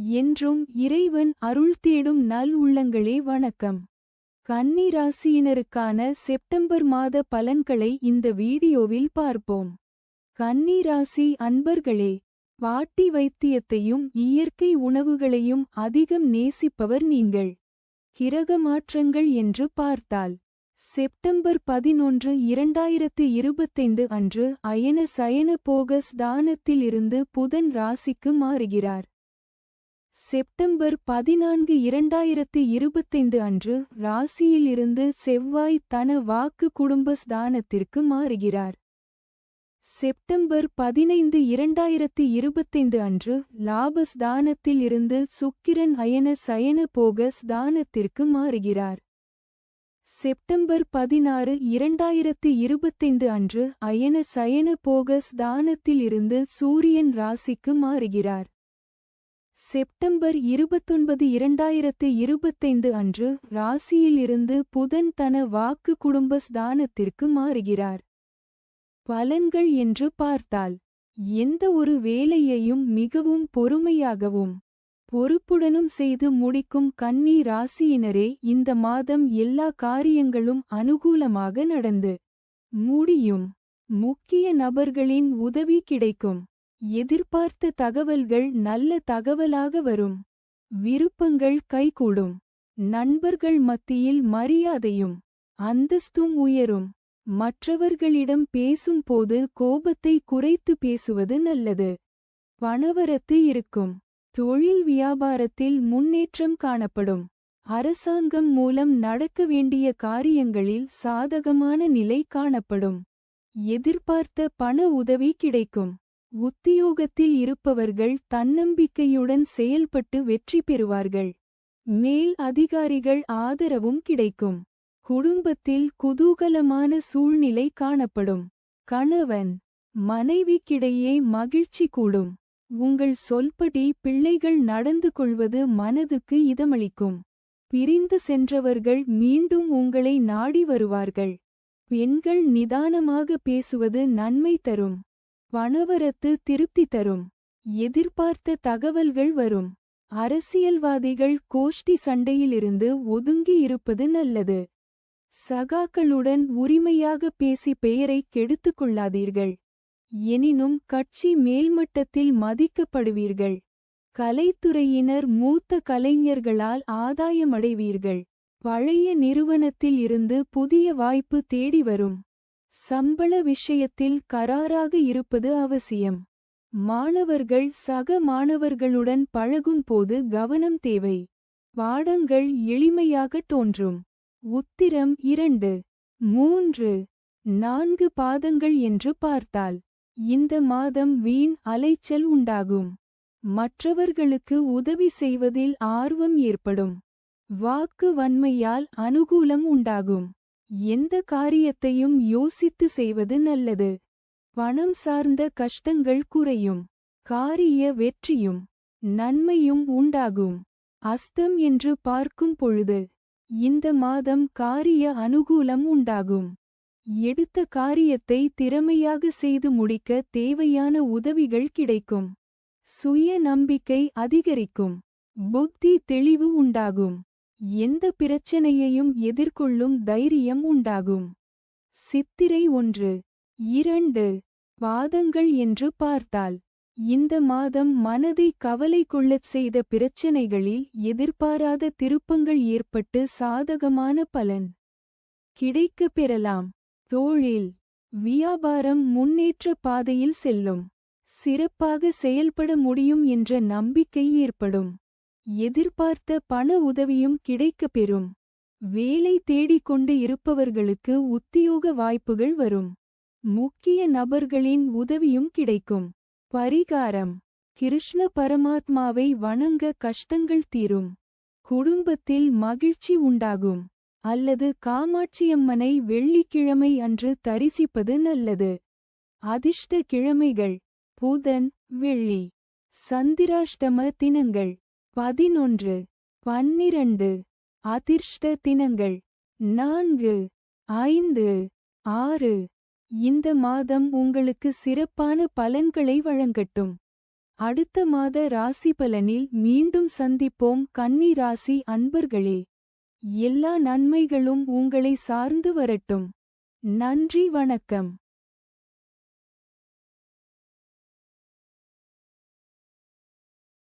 என்றும் இறைவன் அருள் தேடும் நல் உள்ளங்களே வணக்கம். கன்னி ராசியினருக்கான செப்டம்பர் மாத பலன்களை இந்த வீடியோவில் பார்ப்போம். கன்னி ராசி அன்பர்களே பாட்டி வைத்தியத்தையும் இயற்கை உணவுகளையும் அதிகம் நேசிப்பவர் நீங்கள். கிரக மாற்றங்கள் என்று பார்த்தால் செப்டம்பர் பதினொன்று இரண்டாயிரத்து இருபத்தைந்து அன்று அயன சயன போகஸ் தானத்திலிருந்து புதன் ராசிக்கு மாறுகிறார். செப்டம்பர் பதினான்கு இரண்டாயிரத்து இருபத்தைந்து அன்று ராசியிலிருந்து செவ்வாய் தன வாக்கு குடும்பஸ்தானத்திற்கு மாறுகிறார். செப்டம்பர் பதினைந்து இரண்டாயிரத்து இருபத்தைந்து அன்று லாபஸ்தானத்தில் இருந்து சுக்கிரன் அயன சயன போகஸ் தானத்திற்கு மாறுகிறார். செப்டம்பர் பதினாறு இரண்டாயிரத்து இருபத்தைந்து அன்று அயன சயன போகஸ் ஸ்தானத்தில் இருந்து சூரியன் ராசிக்கு மாறுகிறார். செப்டம்பர் இருபத்தொன்பது இரண்டாயிரத்து இருபத்தைந்து அன்று ராசியிலிருந்து புதன் தன வாக்கு குடும்ப ஸ்தானத்திற்கு மாறுகிறார். பலன்கள் என்று பார்த்தால் எந்த ஒரு வேலையையும் மிகவும் பொறுமையாகவும் பொறுப்புடனும் செய்து முடிக்கும் கன்னி ராசியினரே இந்த மாதம் எல்லா காரியங்களும் அனுகூலமாக நடந்து முடியும். முக்கிய நபர்களின் உதவி கிடைக்கும். எதிர்பார்த்த தகவல்கள் நல்ல தகவலாக வரும். விருப்பங்கள் கைகூடும். நண்பர்கள் மத்தியில் மரியாதையும் அந்தஸ்தும் உயரும். மற்றவர்களிடம் பேசும்போது கோபத்தை குறைத்து பேசுவது நல்லது. பணவரத்து இருக்கும். தொழில் வியாபாரத்தில் முன்னேற்றம் காணப்படும். அரசாங்கம் மூலம் நடக்க வேண்டிய காரியங்களில் சாதகமான நிலை காணப்படும். எதிர்பார்த்த பண உதவி கிடைக்கும். உத்தியோகத்தில் இருப்பவர்கள் தன்னம்பிக்கையுடன் செயல்பட்டு வெற்றி பெறுவார்கள். மேல் அதிகாரிகள் ஆதரவும் கிடைக்கும். குடும்பத்தில் குதூகலமான சூழ்நிலை காணப்படும். கணவன் மனைவிக்கிடையே மகிழ்ச்சி கூடும். உங்கள் சொல்படி பிள்ளைகள் நடந்து கொள்வது மனதுக்கு இதமளிக்கும். பிரிந்து சென்றவர்கள் மீண்டும் உங்களை நாடி வருவார்கள். பெண்கள் நிதானமாக பேசுவது நன்மை தரும். பணவரத்து திருப்தி தரும். எதிர்பார்த்த தகவல்கள் வரும். அரசியல்வாதிகள் கோஷ்டி சண்டையிலிருந்து ஒதுங்கி இருப்பது நல்லது. சகாக்களுடன் உரிமையாக பேசி பெயரை கெடுத்துக் கொள்ளாதீர்கள். எனினும் கட்சி மேல்மட்டத்தில் மதிக்கப்படுவீர்கள். கலைத்துறையினர் மூத்த கலைஞர்களால் ஆதாயமடைவீர்கள். பழைய நிறுவனத்தில் இருந்து புதிய வாய்ப்பு தேடி வரும். சம்பள விஷயத்தில் கராராக இருப்பது அவசியம். மாணவர்கள் சக மாணவர்களுடன் பழகும்போது கவனம் தேவை. பாடங்கள் எளிமையாக தோன்றும். உத்திரம் இரண்டு. மூன்று. நான்கு பாதங்கள் என்று பார்த்தால் இந்த மாதம் வீண் அலைச்சல் உண்டாகும். மற்றவர்களுக்கு உதவி செய்வதில் ஆர்வம் ஏற்படும். வாக்கு வன்மையால் அனுகூலம் உண்டாகும். எந்த காரியத்தையும் யோசித்து செய்வது நல்லது. பணம் சார்ந்த கஷ்டங்கள் குறையும். காரிய வெற்றியும் நன்மையும் உண்டாகும். அஸ்தம் என்று பார்க்கும் பொழுது இந்த மாதம் காரிய அனுகூலம் உண்டாகும். எடுத்த காரியத்தை திறமையாக செய்து முடிக்க தேவையான உதவிகள் கிடைக்கும். சுய நம்பிக்கை அதிகரிக்கும். புத்தி தெளிவு உண்டாகும். எந்த பிரச்சனையையும் எதிர்கொள்ளும் தைரியம் உண்டாகும். சித்திரை ஒன்று. இரண்டு. பாதங்கள் என்று பார்த்தால் இந்த மாதம் மனதை கவலை கொள்ளச் செய்த பிரச்சனைகளில் எதிர்பாராத திருப்பங்கள் ஏற்பட்டு சாதகமான பலன். கிடைக்கப் பெறலாம். தோழில் வியாபாரம் முன்னேற்ற பாதையில் செல்லும். சிறப்பாக செயல்பட முடியும் என்ற நம்பிக்கை ஏற்படும். எதிர்பார்த்த பண உதவியும் கிடைக்கப் பெறும். வேலை தேடிக்கொண்டு இருப்பவர்களுக்கு உத்தியோக வாய்ப்புகள் வரும். முக்கிய நபர்களின் உதவியும் கிடைக்கும். பரிகாரம். கிருஷ்ண பரமாத்மாவை வணங்க கஷ்டங்கள் தீரும். குடும்பத்தில் மகிழ்ச்சி உண்டாகும். அல்லது காமாட்சியம்மனை வெள்ளிக்கிழமை அன்று தரிசிப்பது நல்லது. அதிர்ஷ்ட கிழமைகள். புதன் வெள்ளி. சந்திராஷ்டம தினங்கள். பதினொன்று பன்னிரண்டு அதிர்ஷ்ட தினங்கள் நான்கு ஐந்து ஆறு. இந்த மாதம் உங்களுக்கு சிறப்பான பலன்களை வழங்கட்டும். அடுத்த மாத ராசி பலனில் மீண்டும் சந்திப்போம். கன்னி ராசி அன்பர்களே எல்லா நன்மைகளும் உங்களை சார்ந்து வரட்டும். நன்றி வணக்கம்.